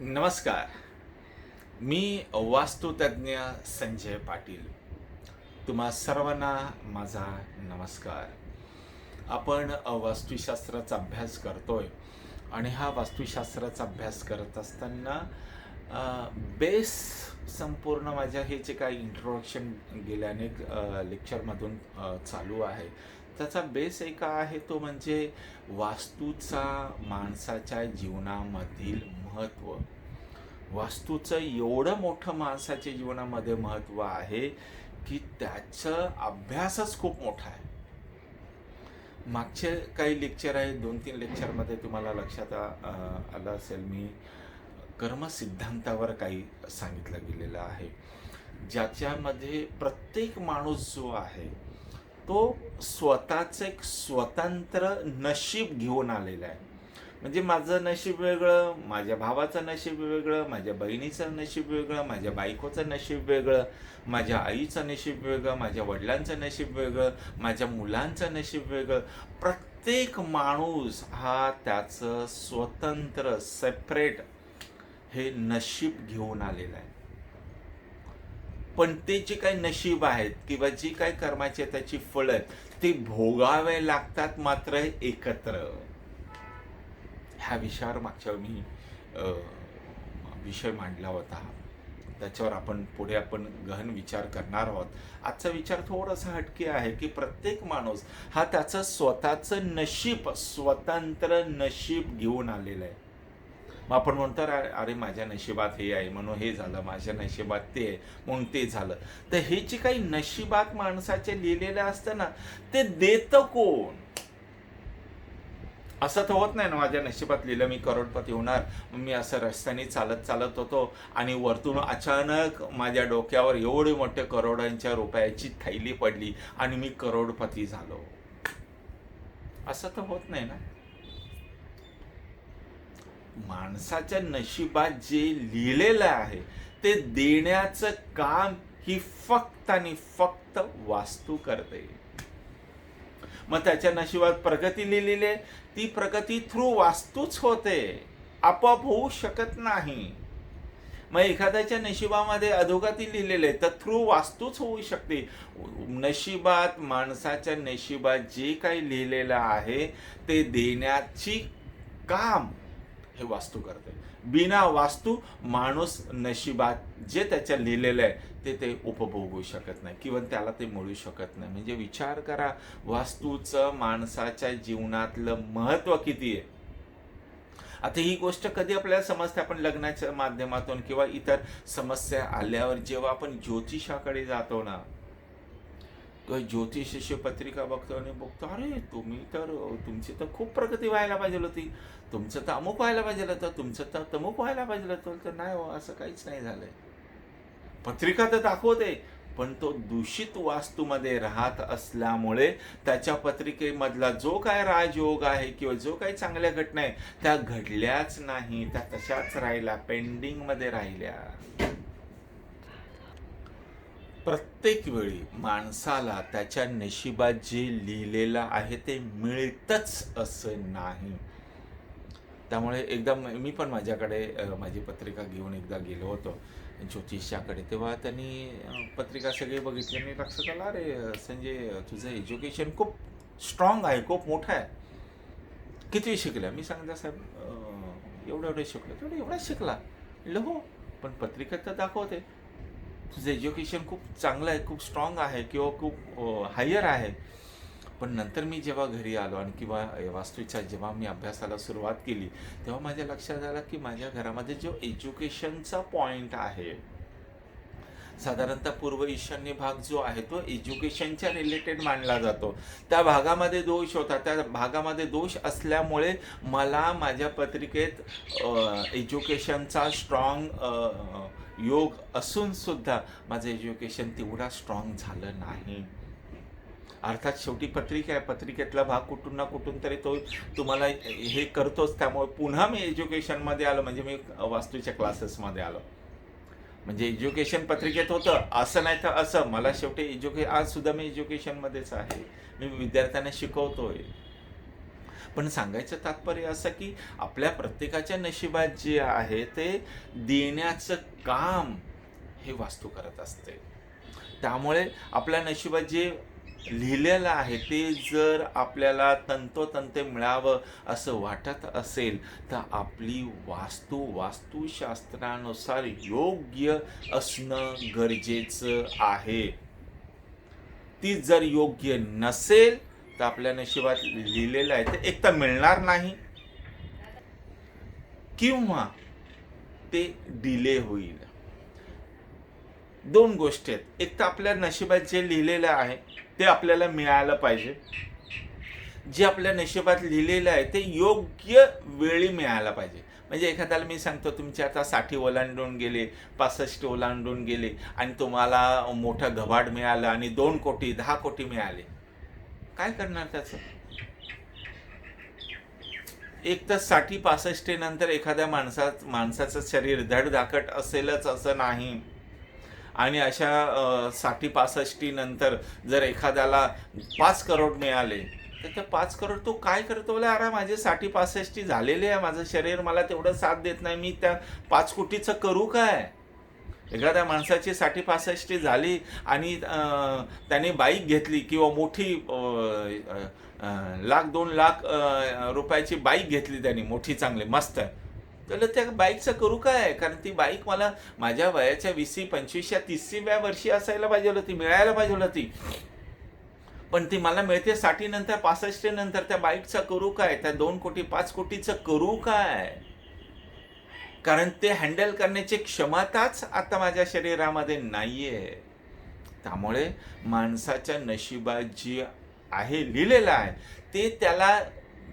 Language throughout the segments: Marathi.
नमस्कार. मी वास्तुतज्ञ संजय पाटील. तुम्हा सर्वांना माझा नमस्कार. आपण वास्तुशास्त्राचा अभ्यास करतोय आणि हा वास्तुशास्त्राचा अभ्यास करत असताना बेस संपूर्ण माझ्या हे जे काही इंट्रोडक्शन गेल्या अनेक लेक्चरमधून चालू आहे. त्याचा बेस एका आहे तो म्हणजे वास्तूचा माणसाच्या जीवनामधील महत्त्व वास्तूचं एवढं मोठं माणसाच्या जीवनामध्ये महत्त्व आहे की त्याचं अभ्यासच खूप मोठा आहे. मागचे काही लेक्चर आहे दोन तीन लेक्चरमध्ये तुम्हाला लक्षात आलं असेल मी कर्मसिद्धांतावर काही सांगितलं गेलेलं आहे. ज्याच्यामध्ये प्रत्येक माणूस जो आहे तो स्वतःचं एक स्वतंत्र नशीब घेऊन आलेला आहे. म्हणजे माझं नशीब वेगळं माझ्या भावाचं नशीब वेगळं माझ्या बहिणीचं नशीब वेगळं माझ्या बायकोचं नशीब वेगळं माझ्या आईचं नशीब वेगळं माझ्या वडिलांचं नशीब वेगळं माझ्या मुलांचं नशीब वेगळं. प्रत्येक माणूस हा त्याचं स्वतंत्र सेपरेट हे नशीब घेऊन आलेलं आहे. पण ते जे काही नशीब आहेत किंवा जी काही कर्माची त्याची फळं आहेत ती भोगावे लागतात मात्र एकत्र. ह्या विषयावर मागच्या मी विषय मांडला होता. त्याच्यावर आपण पुढे आपण गहन विचार करणार आहोत. आजचा विचार थोडासा हटके आहे की प्रत्येक माणूस हा त्याचं स्वतःचं नशीब स्वतंत्र नशीब घेऊन आलेलं आहे. मग आपण म्हणतो अरे अरे माझ्या नशिबात हे आहे म्हणून हे झालं माझ्या नशिबात ते आहे म्हणून ते झालं. तर हे जे काही नशिबात माणसाचे लिहिलेलं असतं ना ते देतं कोण? असं तर होत नाही ना माझ्या नशिबात लिहिलं मी करोडपती होणार. मी असं रस्त्याने चालत चालत होतो आणि वरतून अचानक माझ्या डोक्यावर एवढे मोठे करोडांच्या रुपयाची थैली पडली आणि मी करोडपती झालो. असं तर होत नाही ना. माणसाच्या नशिबात जे लिहिलेलं आहे ते देण्याचं काम ही फक्त आणि फक्त वास्तू करते. मग त्याच्या नशिबात प्रगती लिहिलेली आहे. ती प्रगती थ्रू वास्तूच होते. आपोआप होऊ शकत नाही. मग एखाद्याच्या नशिबामध्ये अधोगती लिहिलेले आहे तर थ्रू वास्तूच होऊ शकते. नशिबात माणसाच्या नशिबात जे काही लिहिलेलं आहे ते देण्याची काम हे वास्तू करते. बिना वास्तू माणूस नशिबात जे त्याच्या लिहिलेलं आहे ते ते उपभोगू शकत नाही. किंवा त्याला ते मिळू शकत नाही. म्हणजे विचार करा वास्तूचं माणसाच्या जीवनातलं महत्त्व किती आहे? आता ही गोष्ट कधी आपल्याला समजते आपण लग्नाच्या माध्यमातून किंवा इतर समस्या आल्यावर जेव्हा आपण ज्योतिषाकडे जातो ना किंवा ज्योतिषाची पत्रिका बघतो आणि बघतो अरे तुम्ही तर तुमची तर खूप प्रगती व्हायला पाहिजे होती. तुमचं तर अमुक व्हायला पाहिजे होतं तुमचं तर तमुक व्हायला पाहिजे होतं. तर नाही हो असं काहीच नाही झालंय. पत्रिका तर दाखवते पण तो दूषित वास्तूमध्ये राहत असल्यामुळे त्याच्या पत्रिकेमधला जो काय राजयोग आहे किंवा जो काही चांगल्या घटना आहे त्या घडल्याच नाही त्या तशाच राहिल्या पेंडिंगमध्ये राहिल्या. प्रत्येक वेळी माणसाला त्याच्या नशिबात जे लिहिलेलं आहे ते मिळतच असं नाही. त्यामुळे एकदा मी पण माझ्याकडे माझी पत्रिका घेऊन एकदा गेलो होतो ज्योतिषाकडे. तेव्हा त्यांनी पत्रिका सगळी बघितली आणि लक्षात आलं अरे संजय तुझं एज्युकेशन खूप स्ट्रॉंग आहे खूप मोठं आहे. किती शिकल्या? मी सांगितलं साहेब एवढं एवढं शिकलो. तेवढं एवढंच शिकला. म्हणलं हो पण पत्रिकेत तर दाखवते. तुझं एज्युकेशन खूप चांगलं आहे खूप स्ट्रॉंग आहे किंवा खूप हायर आहे. पण नंतर मी जेव्हा घरी आलो आणि किंवा वास्तूच्या जेव्हा मी अभ्यासाला सुरुवात केली तेव्हा माझ्या लक्षात आलं की माझ्या घरामध्ये जो एज्युकेशनचा पॉईंट आहे साधारणतः पूर्व ईशान्य भाग जो आहे तो एज्युकेशनच्या रिलेटेड मानला जातो. त्या भागामध्ये दोष होता त्या भागामध्ये दोष असल्यामुळे मला माझ्या पत्रिकेत एज्युकेशनचा स्ट्रॉंग योग असून सुद्धा माझं एज्युकेशन तेवढा स्ट्रॉंग झालं नाही. अर्थात शेवटी पत्रिका आहे पत्रिकेतला भाग कुठून ना कुठून तरी तो तुम्हाला हे करतोच. त्यामुळे पुन्हा मी एज्युकेशनमध्ये आलो म्हणजे मी वास्तूच्या क्लासेसमध्ये आलो. म्हणजे एज्युकेशन पत्रिकेत होतं असं नाही तर असं. मला शेवटी एज्युके आज सुद्धा मी एज्युकेशनमध्येच आहे. मी विद्यार्थ्यांना शिकवतोय. पण सांगायचं तात्पर्य असं की आपल्या प्रत्येकाच्या नशिबात जे आहे ते देण्याचं काम हे वास्तू करत असते. त्यामुळे आपल्या नशिबात जे लिहिलेलं आहे ते जर आपल्याला तंतोतंत मिळावं असं वाटत असेल तर आपली वास्तू वास्तुशास्त्रानुसार योग्य असणं गरजेचं आहे. ती जर योग्य नसेल तर आपल्या नशिबात लिहिलेलं आहे ते एक तर मिळणार नाही. किंवा ते डिले होईल. दोन गोष्टी आहेत. एक तर आपल्या नशिबात जे लिहिलेलं आहे ते आपल्याला मिळालं पाहिजे. जे आपल्या नशिबात लिहिलेलं आहे ते योग्य वेळी मिळायला पाहिजे. म्हणजे एखाद्याला मी सांगतो तुमचे आता साठी ओलांडून गेले पासष्ट ओलांडून गेले आणि तुम्हाला मोठं घबाड मिळालं आणि दोन कोटी दहा कोटी मिळाले. काय करणार त्याचं? एक तर साठी पासष्टी नंतर एखाद्या माणसा माणसाचं शरीर धडधाकट असेलच असं नाही. आणि अशा साठी पासष्टी नंतर जर एखाद्याला पाच करोड मिळाले तर त्या पाच करोड तो काय करतो? बोला अरे माझे साठी पासष्टी झालेले आहे माझं शरीर मला तेवढं साथ देत नाही मी त्या पाच कोटीचं करू काय? एखाद्या माणसाची साठी पासष्टी झाली आणि त्याने बाईक घेतली किंवा मोठी लाख दोन लाख रुपयाची बाईक घेतली त्याने मोठी चांगली मस्त. तर त्या बाईकचं करू काय? कारण ती बाईक मला माझ्या वयाच्या वीसशी पंचवीसच्या तिसऱ्या वर्षी असायला पाहिजे होती मिळायला पाहिजे होती. पण ती मला मिळते साठी नंतर पासष्टी नंतर त्या बाईकचं करू काय? त्या दोन कोटी पाच कोटीचं करू काय? कारण ते हँडल करण्याची क्षमताच आता माझ्या शरीरामध्ये नाही आहे त्यामुळे माणसाच्या नशिबात जी आहे लिहिलेलं आहे ते त्याला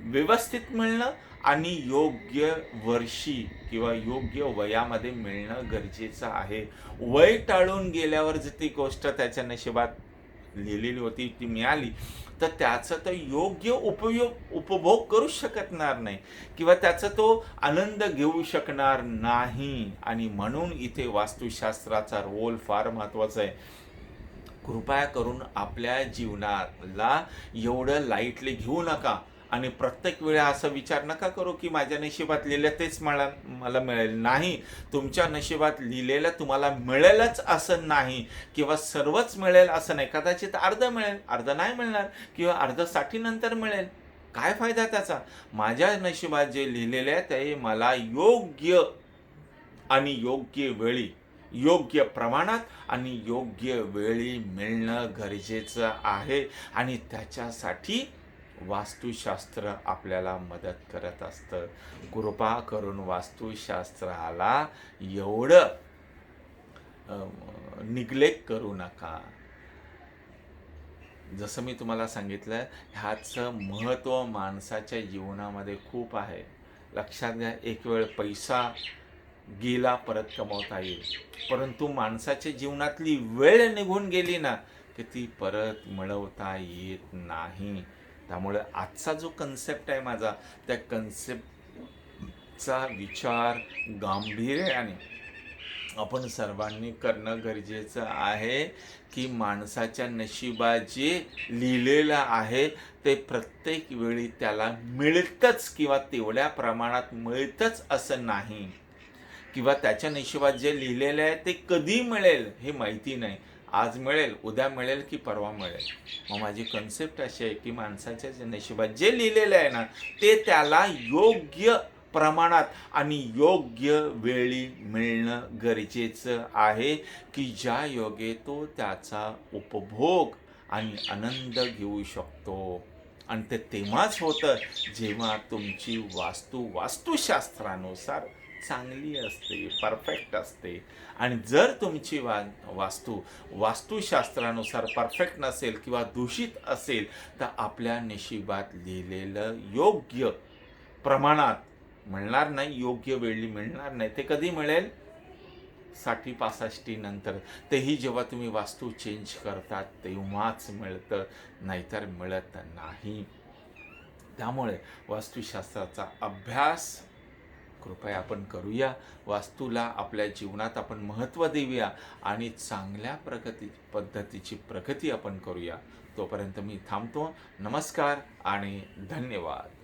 व्यवस्थित मिळणं आणि योग्य वर्षी किंवा योग्य वयामध्ये मिळणं गरजेचं आहे. वय टाळून गेल्यावर जर ती गोष्ट त्याच्या नशिबात लिहिलेली होती ती मिळाली तर त्याचं तर योग्य उपयोग उपभोग करू शकणार नाही. किंवा त्याचा तो आनंद घेऊ शकणार नाही. आणि म्हणून इथे वास्तुशास्त्राचा रोल फार महत्त्वाचा आहे. कृपया करून आपल्या जीवनाला एवढं लाईटली घेऊ नका. आणि प्रत्येक वेळा असं विचार नका करू की माझ्या नशिबात लिहिलं तेच मला मला मिळेल. नाही. तुमच्या नशिबात लिहिलेलं तुम्हाला मिळेलच असं नाही. किंवा सर्वच मिळेल असं नाही. कदाचित अर्ध मिळेल अर्ध नाही मिळणार किंवा अर्धसाठी नंतर मिळेल. काय फायदा त्याचा? माझ्या नशिबात जे लिहिलेले आहे ते मला योग्य आणि योग्य वेळी योग्य प्रमाणात आणि योग्य वेळी मिळणं गरजेचं आहे. आणि त्याच्यासाठी वास्तुशास्त्र आपल्याला मदत करत असतं. कृपा करून वास्तुशास्त्राला एवढं निग्लेक्ट करू नका. जसं मी तुम्हाला सांगितलं ह्याचं महत्त्व माणसाच्या जीवनामध्ये खूप आहे. लक्षात घ्या एक वेळ पैसा गेला परत कमवता येईल. परंतु माणसाच्या जीवनातली वेळ निघून गेली ना की ती परत मिळवता येत नाही. त्यामुळे आजचा जो कन्सेप्ट आहे माझा त्या कन्सेप्टचा विचार गांभीर्याने आपण सर्वांनी करणं गरजेचं आहे की माणसाच्या नशिबात जे लिहिलेलं आहे ते प्रत्येक वेळी त्याला मिळतंच किंवा तेवढ्या प्रमाणात मिळतंच असं नाही. किंवा त्याच्या नशिबात जे लिहिलेलं आहे ते कधी मिळेल हे माहिती नाही. आज मिळेल उद्या मिळेल की परवा मिळेल? मग माझी कन्सेप्ट अशी आहे की माणसाच्या जे नशिबात जे लिहिलेलं आहे ना ते त्याला योग्य प्रमाणात आणि योग्य वेळी मिळणं गरजेचं आहे की ज्या योगे तो त्याचा उपभोग आणि आनंद घेऊ शकतो. आणि ते तेव्हाच होतं जेव्हा तुमची वास्तू वास्तुशास्त्रानुसार चांगली असते परफेक्ट असते. आणि जर तुमची वा वास्तू वास्तुशास्त्रानुसार परफेक्ट नसेल किंवा दूषित असेल तर आपल्या नशिबात लिहिलेलं योग्य प्रमाणात मिळणार नाही योग्य वेळी मिळणार नाही. ते कधी मिळेल? साठी पासष्टी नंतर. तेही जेव्हा तुम्ही वास्तू चेंज करतात तेव्हाच मिळतं नाहीतर मिळत नाही. त्यामुळे वास्तुशास्त्राचा अभ्यास कृपया आपण करूया. वास्तूला आपल्या जीवनात आपण महत्त्व देऊया आणि चांगल्या प्रगती पद्धतीची प्रगती आपण करूया. तोपर्यंत मी थांबतो. नमस्कार आणि धन्यवाद.